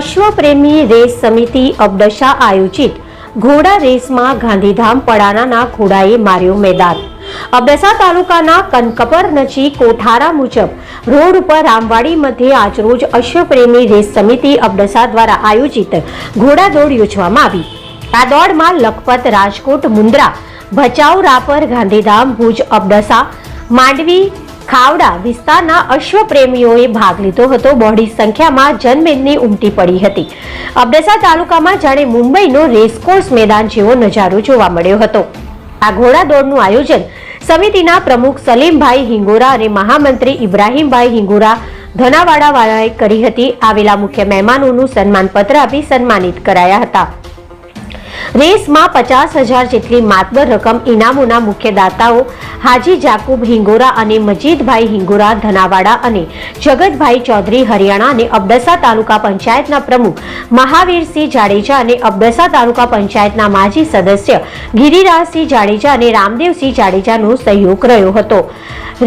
અશ્વપ્રેમી race સમિતિ અબડશા આયોજિત ઘોડા રેસમાં ગાંધીધામ પડાનાના ઘોડાએ માર્યો મેદાન. અબડાસા તાલુકાના કનકપર નજીક કોઠારા મુજબ રોડ ઉપર રામવાડી મધ્યે આજરોજ અશ્વપ્રેમી રેસ સમિતિ અબડાસા દ્વારા આયોજિત ઘોડા દોડ યોજવામાં આવી. આ દોડમાં લખપત, રાજકોટ, મુન્દ્રા, ભચાઉ, રાપર, ગાંધીધામ, ભુજ અબડાસા માંડવી ખાવડા વિસ્તારના અશ્વપ્રેમીઓએ ભાગ લીધો હતો. બહોળી સંખ્યામાં જનમેદની ઉમટી પડી હતી. અબડાસા તાલુકામાં જાણે મુંબઈનો રેસકોર્સ મેદાન જેવો નજારો જોવા મળ્યો હતો. આ ઘોડા દોડનું આયોજન સમિતિના પ્રમુખ સલીમભાઈ હિંગોરા અને મહામંત્રી ઇબ્રાહીમભાઈ હિંગોરા ધનાવાડાવાળાએ કરી હતી. આવેલા મુખ્ય મહેમાનોનું સન્માનપત્ર આપી સન્માનિત કરાયા હતા. રેસમાં પચાસ હજાર જેટલી માતબર રકમ ઇનામોના મુખ્ય દાતાઓ હાજી જાકુબ હિંગોરા અને મજીદભાઈ હિંગોરા, ધનાવાડા અને જગતભાઈ ચૌધરી હરિયાણા અને અબડસા તાલુકા પંચાયતના પ્રમુખ મહાવીરસિંહ જાડેજા અને અબડસા તાલુકા પંચાયતના માજી સદસ્ય ગિરિરાજસિંહ જાડેજા અને રામદેવસિંહ જાડેજાનો સહયોગ રહ્યો હતો.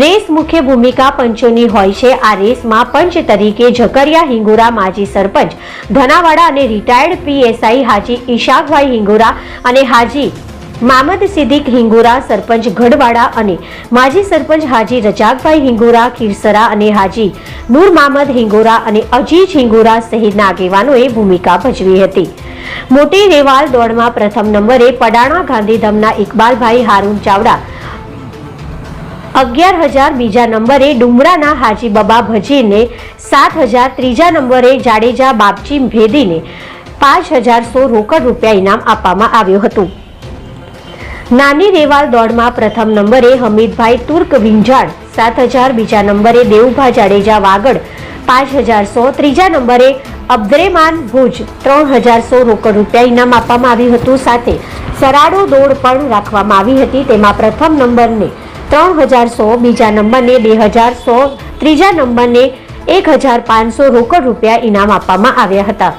રેસ મુખ્ય ભૂમિકા પંચોની હોય છે. આ રેસમાં પંચ તરીકે ઝકરિયા હિંગોરા માજી સરપંચ, ધનાવાડા અને રિટાયર્ડ પીએસઆઈ હાજી ઈશાકભાઈ હિંગોરા અને હાજી. મામદ સિદ્દીક હિંગોરા, સરપંચ ગઢવાડા અને માજી સરપંચ હાજી રજાકભાઈ હિંગોરા, ખીરસરા અને હાજી નૂર મામદ હિંગોરા અને અજીજ હિંગોરા સહિતના આગેવાનોએ ભૂમિકા ભજવી હતી. મોટી રેવાલ દોડમાં પ્રથમ નંબરે પડાણા ગાંધીધામના ઇકબાલભાઈ હારૂન ચાવડા અગિયાર હજાર બીજા નંબરે ડુમરાના હાજી બબા ભજીને સાત હજાર ત્રીજા નંબરે જાડેજા બાપજી ભેદીને પાંચ હજાર સો રોકડ રૂપિયા ઇનામ આપવામાં આવ્યું હતું. નાની રેવાલ દોડમાં પ્રથમ નંબરે હમીદભાઈ તુર્ક વિંજાડ સાત હજાર, બીજા નંબરે દેવુભા જાડેજા વાગડ, પાંચ હજાર સો ત્રીજા નંબરે અબ્દરેમાન ભુજ, ત્રણ હજાર સો રોકડ રૂપિયા ઇનામ આપવામાં આવ્યું હતું. સાથે સરાડો દોડ પણ રાખવામાં આવી હતી. તેમાં પ્રથમ નંબરને ત્રણ હજાર સો બીજા નંબરને બે હજાર સો ત્રીજા નંબરને એક હજાર પાંચસો રોકડ રૂપિયા ઇનામ આપવામાં આવ્યા હતા.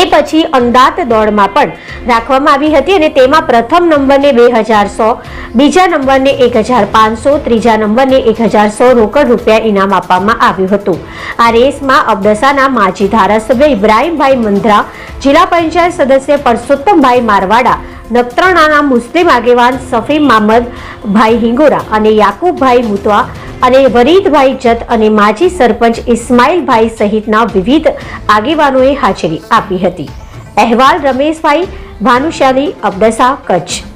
એ પછી અંદાત દોડમાં પણ રાખવામાં આવી હતી અને તેમાં પ્રથમ નંબરને બે હજાર બીજા નંબરને એક હજાર પાંચસો, ત્રીજા નંબરને એક હજાર રોકડ રૂપિયા ઇનામ આપવામાં આવ્યું હતું. આ રેસમાં અબડાસાના માજી ધારાસભ્ય ઇબ્રાહીમભાઈ મંધરા, જિલ્લા પંચાયત સદસ્ય પરસોત્તમભાઈ મારવાડા નખત્રાણાના મુસ્લિમ આગેવાન સફી મામદ ભાઈ હિંગોરા અને યાકુબભાઈ મુતવા અને વરીદભાઈ જત અને માજી સરપંચ ઇસ્માઇલભાઈ સહિતના વિવિધ આગેવાનોએ હાજરી આપી હતી. અહેવાલ રમેશભાઈ ભાનુશાલી અબડસા કચ્છ.